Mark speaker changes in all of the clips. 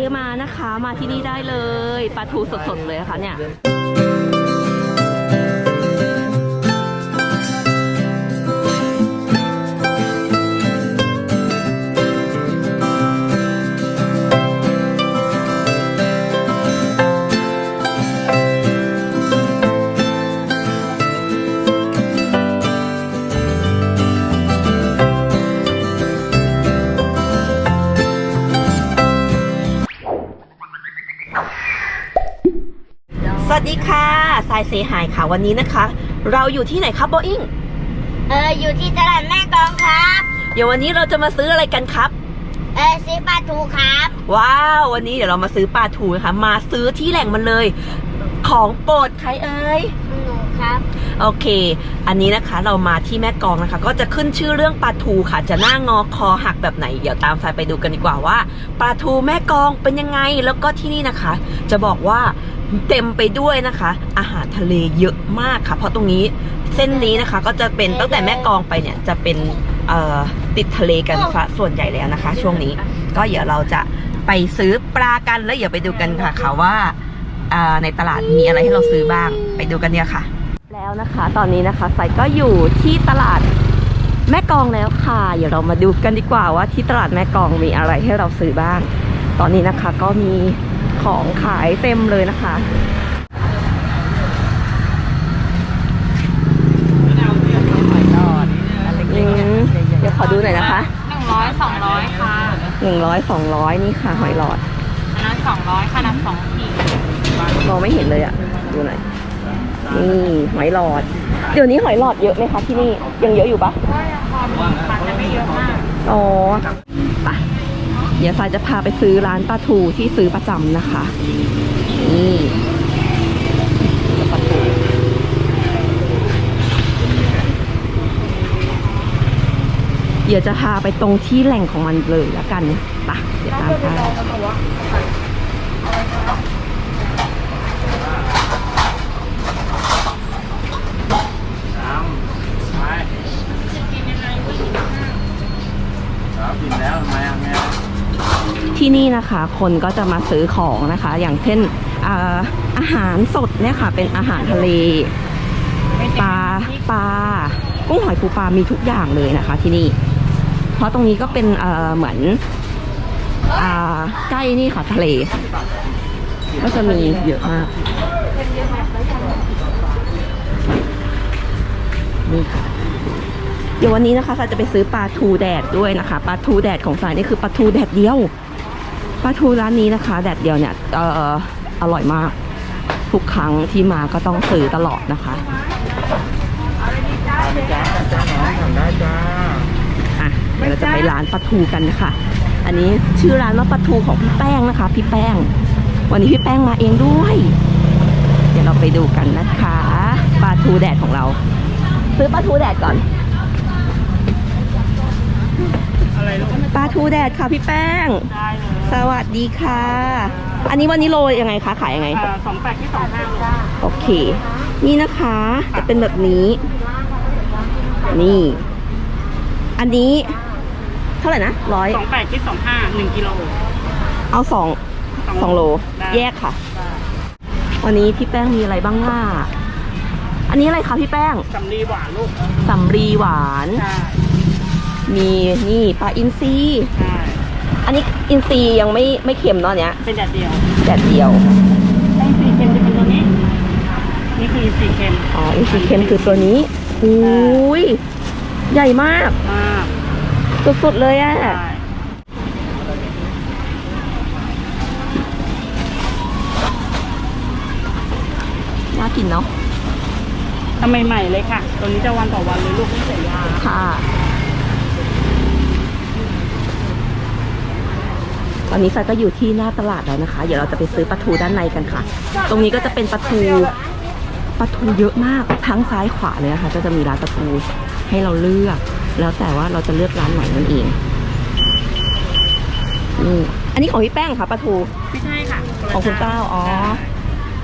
Speaker 1: รมานะคะ มาที่นี่ได้เลยปลาทูสดๆเลยนะคะเนี่ย วัสดีค่ะสายเซหายค่ะวันนี้นะคะ เราอยู่ที่ไหนครับโบอิง
Speaker 2: เอออยู่ที่ตลาดแม่กลองครับ
Speaker 1: เดี๋ยววันนี้เราจะมาซื้ออะไรกันครับ
Speaker 2: เออซื้อปลาทูครับ
Speaker 1: ว้าววันนี้เดี๋ยวเรามาซื้อปลาทูนะคะมาซื้อที่แหล่งมันเลย ของโปรดใครเอ่ย
Speaker 2: หนู ครับ
Speaker 1: โอเค อันนี้นะคะเรามาที่แม่กลองนะคะ ก็จะขึ้นชื่อเรื่องปลาทูค่ะ จะหน้างอคอหักแบบไหน เดี๋ยวตามสายไปดูกันดีกว่าว่าปลาทูแม่กลองเป็นยังไง แล้วก็ที่นี่นะคะ จะบอกว่าเต็มไปด้วยนะคะ อาหารทะเลเยอะมากค่ะ เพราะตรงนี้เส้นนี้นะคะ ก็จะเป็นตั้งแต่แม่กลองไปเนี่ยจะเป็นเอ่อติดทะเลกันซะส่วนใหญ่แล้วนะคะ ช่วงนี้ ก็เดี๋ยวเราจะไปซื้อปลากันแล้วเดี๋ยวไปดูกันค่ะค่ะว่าอ่าในตลาดมีอะไรให้เราซื้อบ้าง ไปดูกันเนี่ยค่ะ แล้วนะคะ ตอนนี้นะคะสายก็อยู่ที่ตลาดแม่กลองแล้วค่ะ เดี๋ยวเรามาดูกันดีกว่าว่าที่ตลาดแม่กลองมีอะไรให้เราซื้อบ้าง ตอนนี้นะคะก็มีของขายเต็มเลยนะคะอืมเดี๋ยวขอดูหน่อยนะคะ
Speaker 3: หนึ่งร้อยสองร้อยค่ะ
Speaker 1: หนึ่งร้อยสองร้อยนี่ค่ะหอยหลอด
Speaker 3: อันนั้นสองร้อยค่ะนับสองขีด
Speaker 1: มองไม่เห็นเลยอะดูหน่อย นี่หอยหลอด เดี๋ยวนี้หอยหลอดเยอะไหมคะที่นี่ยังเยอะอยู่ปะ
Speaker 3: ก็ยังพอมีค่ะแต่ไม่เยอะมาก
Speaker 1: อ๋อไปเดี๋ยวสายจะพาไปซื้อร้านปลาทูที่ซื้อประจำนะคะนี่ปลาทูเดี๋ยวจะพาไปตรงที่แหล่งของมันเลยแล้วกันไปเดี๋ยวตามไปที่ นี่นะคะ คนก็จะมาซื้อของนะคะ อย่างเช่นอาอาหารสดเนี่ยค่ะ เป็นอาหารทะเลปลาปลากุ้งหอยปูปลามีทุกอย่างเลยนะคะ ที่นี่ เพราะตรงนี้ก็เป็นเเหมือนอใกล้นี่ค่ะทะเล ก็จะมีเยอะมากนี่ค่ะเดี๋ยววันนี้นะคะสายจะไปซื้อปลาทูแดดด้วยนะคะ ปลาทูแดดของสายนี่คือปลาทูแดดเดียว ปลาทูร้านนี้นะคะแดดเดียวเนี่ยเอ่ออร่อยมาก ทุกครั้งที่มาก็ต้องซื้อตลอดนะคะอะเดี๋ยวเราจะไปร้านปลาทูกันนะคะ อันนี้ชื่อร้านว่าปลาทูของพี่แป้งนะคะ พี่แป้ง วันนี้พี่แป้งมาเองด้วย เดี๋ยวเราไปดูกันนะคะปลาทูแดดของเรา ซื้อปลาทูแดดก่อน ปลาทูแดดค่ะพี่แป้ง
Speaker 3: ได้เลย
Speaker 1: สวัสดีค่ะ อันนี้วันนี้โลยังไงคะขายยังไง
Speaker 3: สองแปดที่สองห้าจ้า
Speaker 1: โอเค นี่นะคะจะเป็นแบบนี้ นี่ อันนี้เท่าไหร่นะร้อย
Speaker 3: สองแปดที่สองห้าหนึ่งกิโล
Speaker 1: เอาสองสองโล
Speaker 3: ได้
Speaker 1: แยกค่ะ
Speaker 3: ได้
Speaker 1: วันนี้พี่แป้งมีอะไรบ้างอะอันนี้อะไรคะพี่แป้ง
Speaker 3: สำลีหวานลูก
Speaker 1: สำรีหวาน
Speaker 3: ใช่
Speaker 1: มีนี่ปลาอินทรี
Speaker 3: ใช่
Speaker 1: อันนี้อินทรียังไม่ไม่เค็มเนาะเนี้ย
Speaker 3: เป็นแดดเดียว
Speaker 1: แดดเดียว
Speaker 3: ไอ้สีเค็มจะเป็นตัวนี้ นี่คือสีเค็ม
Speaker 1: อ๋ออินทรีเค็มคือตัวนี้อุ้ยใหญ่มาก
Speaker 3: มาก
Speaker 1: สุดๆเลยอะ
Speaker 3: ใช่
Speaker 1: น่ากินเนาะ
Speaker 3: ทำใหม่ๆเลยค่ะ ตัวนี้จะวันต่อวันเลยลูกไม่ใส่ยา
Speaker 1: ค่ะ ตอนนี้ซายก็อยู่ที่หน้าตลาดแล้วนะคะ เดี๋ยวเราจะไปซื้อปลาทูด้านในกันค่ะ ตรงนี้ก็จะเป็นปลาทูปลาทูเยอะมากทั้งซ้ายขวาเลยนะคะก็จะมีร้านปลาทูให้เราเลือก แล้วแต่ว่าเราจะเลือกร้านไหนนั่นเองนี่อันนี้ของพี่แป้งค่ะปลาทู
Speaker 3: ไม่ใช่ค่ะ
Speaker 1: ของคุณเก้าอ๋อ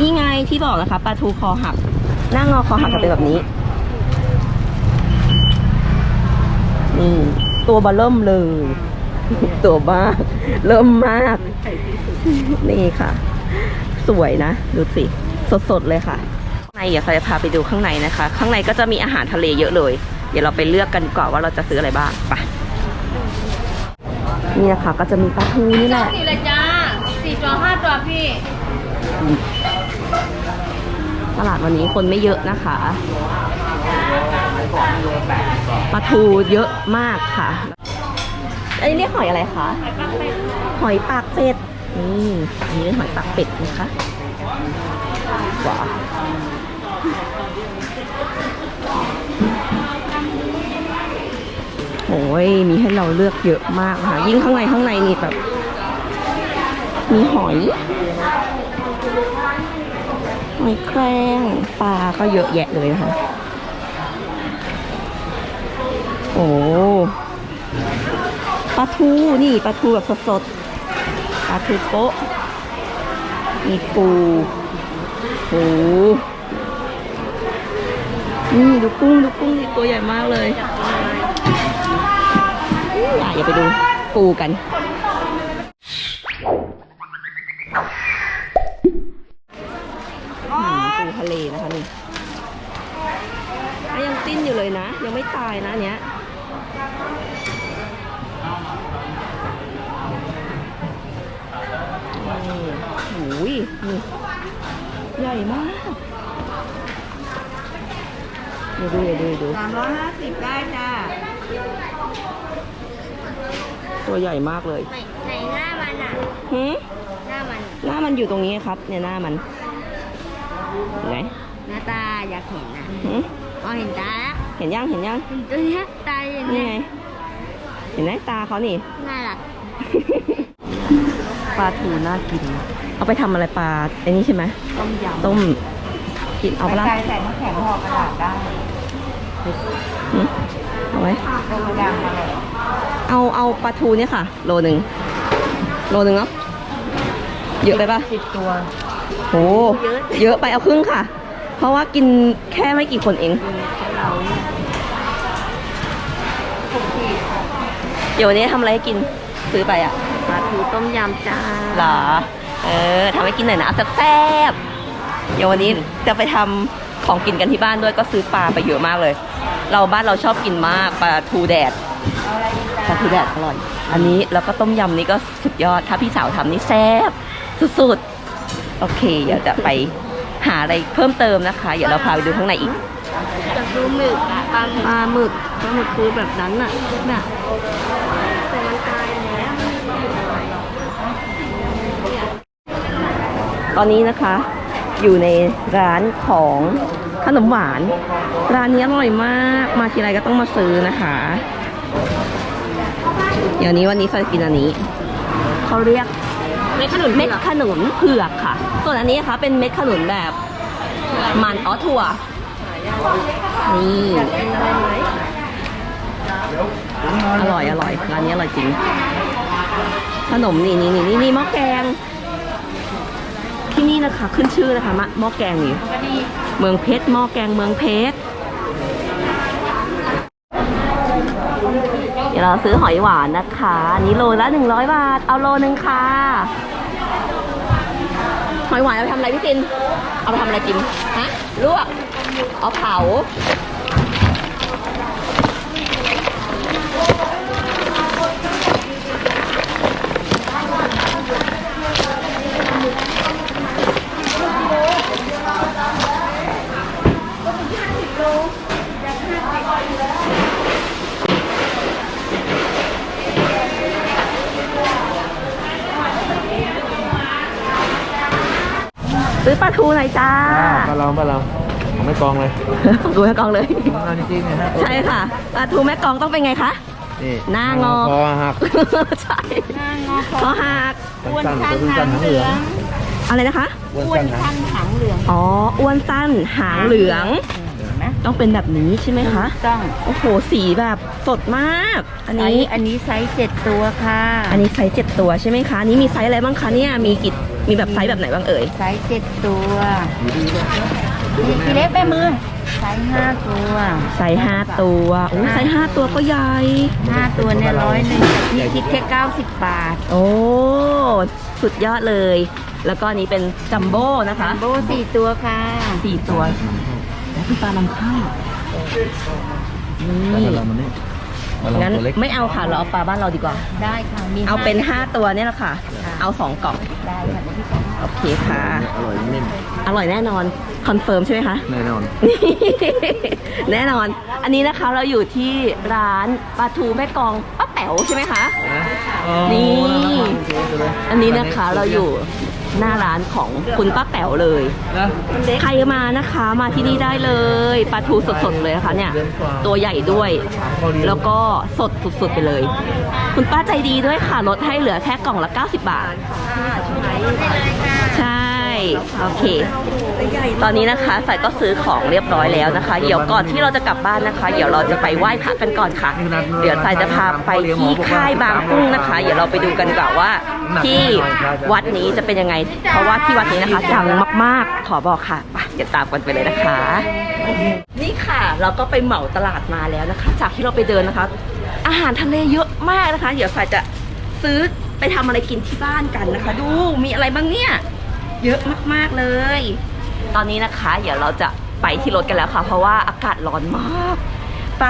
Speaker 1: นี่ไงที่บอกนะคะปลาทูคอหักหน้างอคอหักจะเป็นแบบนี้นี่ตัวเบลเริ่มเลย ตัวมาก เริ่มมาก นี่ค่ะ สวยนะ ดูสิ สดๆเลยค่ะ ข้างในเดี๋ยวเราจะพาไปดูข้างในนะคะ ข้างในก็จะมีอาหารทะเลเยอะเลย เดี๋ยวเราไปเลือกกันดีกว่อนว่าเราจะซื้ออะไรบ้างไปนี่นะคะก็จะมีปลาทูนี่แหละ
Speaker 2: สี่เลยจ้าสี่ตัวห้าตัวพี่
Speaker 1: ตลาดวันนี้คนไม่เยอะนะคะปลาทูเยอะมากค่ะ อันนี้เรียกหอยอะไรคะ หอยปากเป็ด นี่อันนี้เป็นหอยปากเป็ดนะคะว้าวโอ้ยมีให้เราเลือกเยอะมากค่ะ ยิ่งข้างในข้างในนี่แบบ มีหอย หอยแครงปลาก็เยอะแยะเลยนะคะ โอ้ ปลาทูนี่ปลาทูแบบสดๆปลาทูโป๊ะมีปูโอ้นี่ดูกุ้งดูกุ้งดิตัวใหญ่มากเลยอะอย่าไปดูปูกันอืมปูทะเลนะคะนี่ยังติ้นอยู่เลยนะ ยังไม่ตายนะเนี้ย นี่โอ้ยนี่ ใหญ่มากเดี๋ยวดูเดี๋ยวดูเดี๋ยวดู
Speaker 3: สามร้อยห้าสิบได้จ้า
Speaker 1: ตัวใหญ่มากเลย
Speaker 2: ไหนไหนหน้ามันอะ
Speaker 1: หืม
Speaker 2: หน้ามัน
Speaker 1: หน้ามันอยู่ตรงนี้ครับ เนี่ยหน้ามันเห็นไหน
Speaker 2: หน้าตาอยากเห็นนะ
Speaker 1: หืม
Speaker 2: พอเห็นตาแล้ว
Speaker 1: เห็นยังเห็นยัง
Speaker 2: เห็นตัวเนี้ยตาอย่าง
Speaker 1: นี่
Speaker 2: เนี้ย
Speaker 1: ไง เห็นไหมตาเขานี่
Speaker 2: น่ารัก
Speaker 1: ปลาทูน่ากิน เอาไปทำอะไรปลาไอ้นี่ใช่ไหม
Speaker 3: ต้มยำ
Speaker 1: ต้มกินเอาปะล่ะ
Speaker 3: ใส่ใส่น้ำแข็งห่อกระดาษได้
Speaker 1: หืมเอาไหม
Speaker 3: ต้มยำอะไร
Speaker 1: เอาเอาปลาทูเนี่ยค่ะ โลหนึ่งโลหนึ่งเนาะเยอะไปปะ
Speaker 3: สิบตัว
Speaker 1: โหเยอะไปเอาครึ่งค่ะ เพราะว่ากินแค่ไม่กี่คนเอง
Speaker 3: เราเนี่ย
Speaker 1: เดี๋ยววันนี้ทำอะไรให้กินซื้อไปอะ
Speaker 3: ปลาทูต้มยำจ้า
Speaker 1: เหรอ เออทำให้กินหน่อยนะเอาแซ่บๆเดี๋ยววันนี้จะไปทำของกินกันที่บ้านด้วยก็ซื้อปลาไปเยอะมากเลย เราบ้านเราชอบกินมากปลาทูแดดปลาทูแดดอร่อย อันนี้แล้วก็ต้มยำนี่ก็สุดยอด ถ้าพี่สาวทำนี่แซ่บสุดๆ โอเค เดี๋ยวจะไปหาอะไรเพิ่มเติมนะคะ เดี๋ยวเราพาไปดูข้างในอีก
Speaker 2: จะดูหมึกอะปลาหมึก
Speaker 1: ปลาหมึกปลาหมึกคือแบบนั้นน่ะน่ะ
Speaker 2: แต่มันตายแล้ว
Speaker 1: ตอนนี้นะคะ อยู่ในร้านของขนมหวาน ร้านนี้อร่อยมาก มาทีไรก็ต้องมาซื้อนะคะ เดี๋ยวนี้วันนี้จะกินอันนี้ เขาเรียก
Speaker 2: เม็ดขนุน
Speaker 1: เม็ดขนุนเผือกค่ะ ส่วนอันนี้นะคะเป็นเม็ดขนุนแบบมันอ๋อถั่ว นี่อร่อยอร่อยร้านนี้อร่อยจริง ขนมนี่นี่นี่นี่นี่หม้อแกง ที่นี่นะคะขึ้นชื่อนะคะมะหม้อแกงนี่เมืองเพชรหม้อแกงเมืองเพชรเดี๋ยวเราซื้อหอยหวานนะคะอันนี้โลละหนึ่งร้อยบาท เอาโลหนึ่งค่ะ หอยหวานเอาไปทำอะไรพี่จิน เอาไปทำอะไรกิน ฮะ ลวก เอาเผา ซื้อปลาทูหน่อยจ้า
Speaker 4: อ่าปลาเราปลาเราของไม่กองเลย
Speaker 1: ดูให้กองเลย
Speaker 4: เราจริงๆเนี่ยฮะ
Speaker 1: ใช่ค่ะปลาทูแม่กองต้องเป็นไงคะ
Speaker 4: นี่
Speaker 1: หน้างอ
Speaker 4: คอหัก
Speaker 1: ใช่คอหัก
Speaker 4: สั้นๆตัวสั้นๆหางเหลือง
Speaker 1: อะไรนะคะ
Speaker 4: อ้วนสั้นหาง
Speaker 1: อ๋อ อ้วนสั้นหางเหลือง
Speaker 3: นะ
Speaker 1: ต้องเป็นแบบนี้ใช่ไหมคะ
Speaker 3: ต้อง
Speaker 1: โอ้โห สีแบบสดมาก อัน
Speaker 3: ไซ
Speaker 1: นี้
Speaker 3: ส์อันนี้ไซส์เจ็ดตัวค่ะ
Speaker 1: อันนี้ไซส์เจ็ดตัวใช่ไหมคะอันนี้มีไซส์อะไรบ้างคะเนี่ย มีกี่ มีแบบไซส์แบบไหนบ้างเอ่ย
Speaker 3: ไซส์เจ็ดตัว
Speaker 4: อยู่ดีด้วย
Speaker 5: มีทีเล็กแม่มือไซส์ห้าตัว
Speaker 1: ไซส์ห้าตัวโอ้ยไซส์ห้าตัวก็ใหญ่
Speaker 5: ห้าตัวเนี่ยร้อยหนึ่งนี่คิดแค่เก้าสิบบาท
Speaker 1: โอ้สุดยอดเลย แล้วก็อันนี้เป็นจัมโบ้นะคะ
Speaker 5: โบสี่ตัวค่ะ
Speaker 1: สี่ตัวแล้วเป็นปลานำเข้า
Speaker 4: แล้ว
Speaker 1: นี่
Speaker 4: ง
Speaker 1: งั้น
Speaker 4: ตัวเล็ก
Speaker 1: ไม่เอาค่ะ เราเอาปลาบ้านเราดีกว่า
Speaker 5: ได้ค่ะมี
Speaker 1: เอาเป็น
Speaker 5: ห้
Speaker 1: 5ตัวเนี่ยแหละค่ะ เอา 2กล่อง
Speaker 5: ได้ค่ะเดี๋ยวพี่ขอ
Speaker 1: โอเคค่ะ
Speaker 4: อร่อยนิ่ม
Speaker 1: อร่อยแน่นอน คอนเฟิร์มใช่ไหมคะ
Speaker 4: แน่นอน
Speaker 1: แน่นอน อันนี้นะคะเราอยู่ที่ร้านปลาทูแม่กองป้าแป๋วใช่ไหมคะ นี่ อันนี้นะคะเราอยู่ หน้าร้านของคุณป้าแป๋วเลย
Speaker 4: นะ
Speaker 1: ใครมานะคะมาที่นี่ได้เลยปลาทูสดๆเลยนะคะเนี่ย ตัวใหญ่ด้วย แล้วก็สดสุดๆไปเลย คุณป้าใจดีด้วยค่ะลดให้เหลือแค่กล่องละ 90 บาทใช่ โอเค ตอนนี้นะคะสายก็ซื้อของเรียบร้อยแล้วนะคะ เดี๋ยวก่อนที่เราจะกลับบ้านนะคะ เดี๋ยวเราจะไปไหว้พระกันก่อนค่ะ เดี๋ยวสายจะพาไปที่ค่ายบางกุ้งนะคะ เดี๋ยวเราไปดูกันกว่าว่าที่วัดนี้จะเป็นยังไง เพราะว่าที่วัดนี้นะคะดังมากๆ ขอบอกค่ะไปเดี๋ยวตามกันไปเลยนะคะ นี่ค่ะ เราก็ไปเหมาตลาดมาแล้วนะคะ จากที่เราไปเดินนะคะ อาหารทะเลเยอะมากนะคะ เดี๋ยวสายจะซื้อไปทำอะไรกินที่บ้านกันนะคะ ดูมีอะไรบ้างเนี่ย เยอะมากๆเลย ตอนนี้นะคะ เดี๋ยวเราจะไปที่รถกันแล้วค่ะ เพราะว่าอากาศร้อนมาก ไป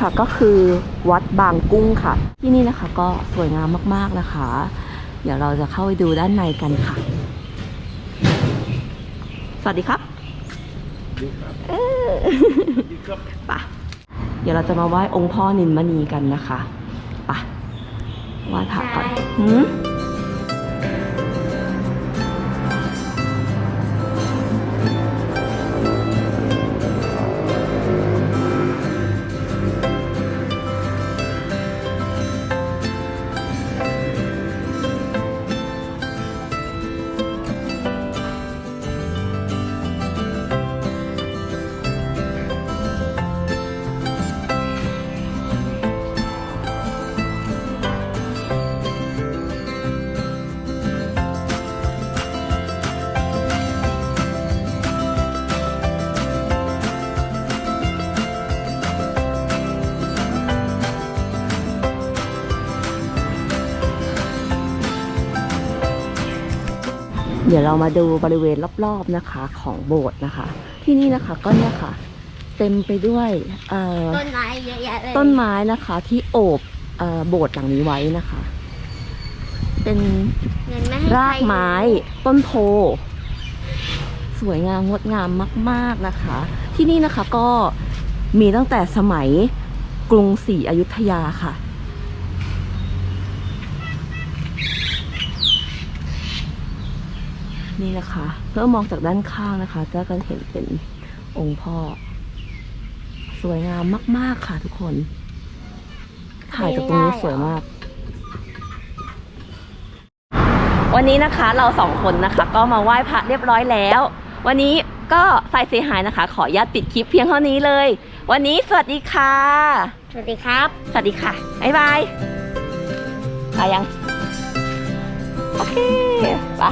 Speaker 1: คะก็คือวัดบางกุ้งค่ะ ที่นี่นะคะก็สวยงามมากๆนะคะ เดี๋ยวเราจะเข้าไปดูด้านในกันค่ะ สวัสดีครับเออไปะเดี๋ยวเราจะมาไหว้องค์พ่อนินมณีกันนะคะไปะไหว้พระก่อนหืม เดี๋ยวเรามาดูบริเวณรอบๆนะคะของโบสถ์นะคะ ที่นี่นะคะก็เนี่ยค่ะ เต็มไปด้วยเอ่อ
Speaker 2: ต้นไม้เยอะแยะเลย
Speaker 1: ต้นไม้นะคะ ที่โอบเอ่อโบสถ์หลังนี้ไว้นะคะ เป็น
Speaker 2: เงินไม่ให้
Speaker 1: ราก
Speaker 2: ใค
Speaker 1: ไม้ ต้นโพสวยงามงดงามมาก ๆนะคะ ที่นี่นะคะก็มีตั้งแต่สมัยกรุงศรีอยุธยาค่ะ นี่นะคะเมื่อมองจากด้านข้างนะคะจะกันเห็นเป็นองค์พ่อ สวยงามมาก ๆ ค่ะทุกคน ถ่ายจากตรงนี้สวยมาก วันนี้นะคะเราสองคนนะคะ ก็มาไหว้พระเรียบร้อยแล้ว วันนี้ก็สายเสียหายนะคะ ขออนุญาตปิดคลิปเพียงเท่านี้เลย วันนี้สวัสดีค่ะ
Speaker 2: สวัสดีครับ
Speaker 1: สวัสดีค่ะ บ๊ายบายไปยัง โอเคไป